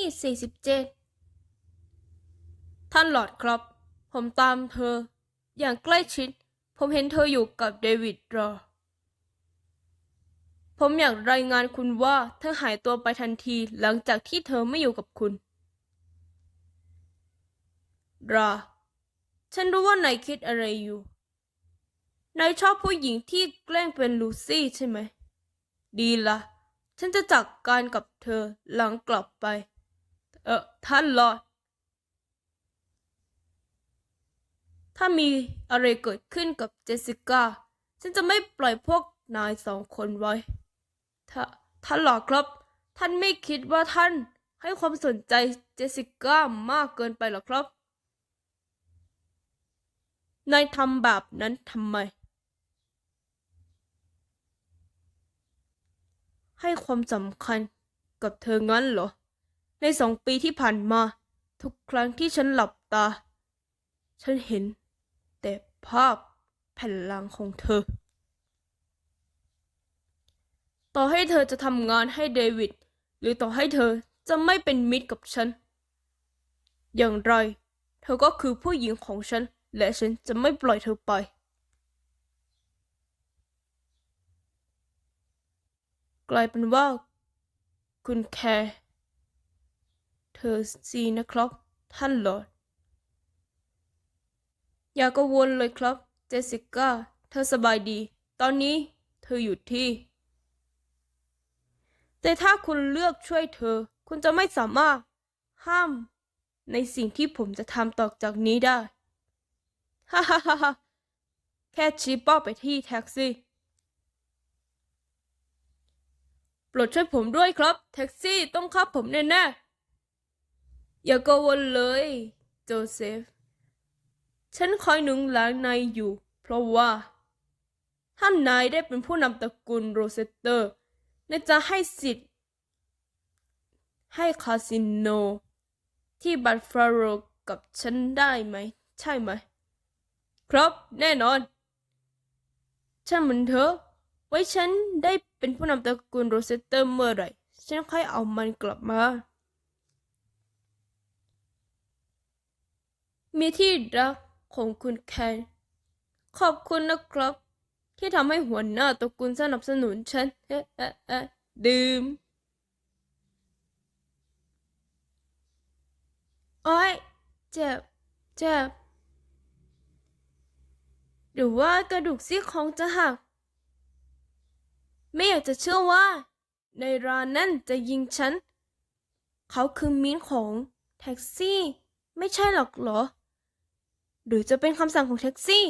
ที่สี่สิบเจ็ดท่านหลอดครับ ผมตามเธอ อย่างใกล้ชิด ผมเห็นเธออยู่กับเดวิดรอ ผมอยากรายงานคุณว่าเธอหายตัวไปทันทีหลังจากที่เธอไม่อยู่กับคุณราฉันรู้ว่านายคิดอะไรอยู่ นายชอบผู้หญิงที่แกล้งเป็นลูซี่ใช่ไหม ดีละฉันจะจัดกการกับเธอหลังกลับไป ออท่านลอดถ้ามีอะไรเกิดขึ้นกับเจสสิก้าฉันจะไม่ปล่อยพวกนายสองคนไว้ถ้าท่านหลอครับ ท่านไม่คิดว่าท่านให้ความสนใจเจสสิก้ามากเกินไปหรอครับ นายทำแบบนั้นทำไม ให้ความสำคัญกับเธองั้นเหรอ ในสองปีที่ผ่านมา ทุกครั้งที่ฉันหลับตา ฉันเห็น แต่ภาพแผ่นหลังของเธอ ต่อให้เธอจะทำงานให้เดวิด หรือต่อให้เธอจะไม่เป็นมิตรกับฉัน อย่างไร เธอก็คือผู้หญิงของฉัน และฉันจะไม่ปล่อยเธอไป กลายเป็นว่า คุณแคร์ เธอสินะครับ ท่านหลอด อย่ากังวลเลยครับ เจสสิก้า เธอสบายดี ตอนนี้เธออยู่ที่ แต่ถ้าคุณเลือกช่วยเธอ คุณจะไม่สามารถห้าม ในสิ่งที่ผมจะทำต่อจากนี้ได้ ฮ่าฮ่าฮ่าแค่ชี้เป้าไปที่แท็กซี่โปรดช่วยผมด้วยครับ แท็กซี่ต้องขับผมแน่ๆ อย่ากังวลเลย โจเซฟ ฉันคอยหนุนหลังนายอยู่ เพราะว่าถ้านายได้เป็นผู้นำตระกูลโรเซตเตอร์นายจะให้สิทธิ์ ให้คาสิโน ที่บัตฟาโรกับฉันได้ไหม ใช่ไหม ครับแน่นอนช่างมันเถอะ ไว้ฉันได้เป็นผู้นำตระกูลโรเซตเตอร์เมื่อไหร่ ฉันค่อยเอามันกลับมา มีที่รักของคุณแคนขอบคุณนะครับ ที่ทำให้หัวหน้าตระกูลสนับสนุนฉันเอ๊ะเอ๊ะเอ๊ะดื่มโอ้ยเจ็บเจ็บหรือว่ากระดูกซี่โครงจะหัก ไม่อยากจะเชื่อว่า ในรานนั่นจะยิงฉัน เขาคือมิ้นของแท็กซี่ ไม่ใช่หรอกเหรอ หรือจะเป็นคำสั่งของแท็กซี่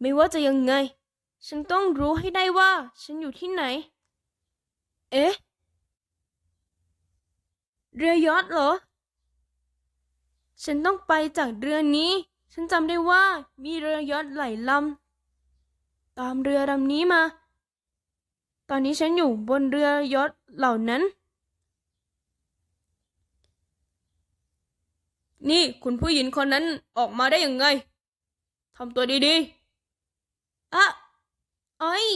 ไม่ว่าจะยังไง ฉันต้องรู้ให้ได้ว่า ฉันอยู่ที่ไหน เอ๊ะ เรือยอทเหรอ ฉันต้องไปจากเรือนี้ ฉันจำได้ว่ามีเรือยอทหลายลำตามเรือลำนี้มา ตอนนี้ฉันอยู่บนเรือยอทเหล่านั้น นี่คุณผู้หญิงคนนั้นออกมาได้ยังไงทำตัวดีๆอะอ้อย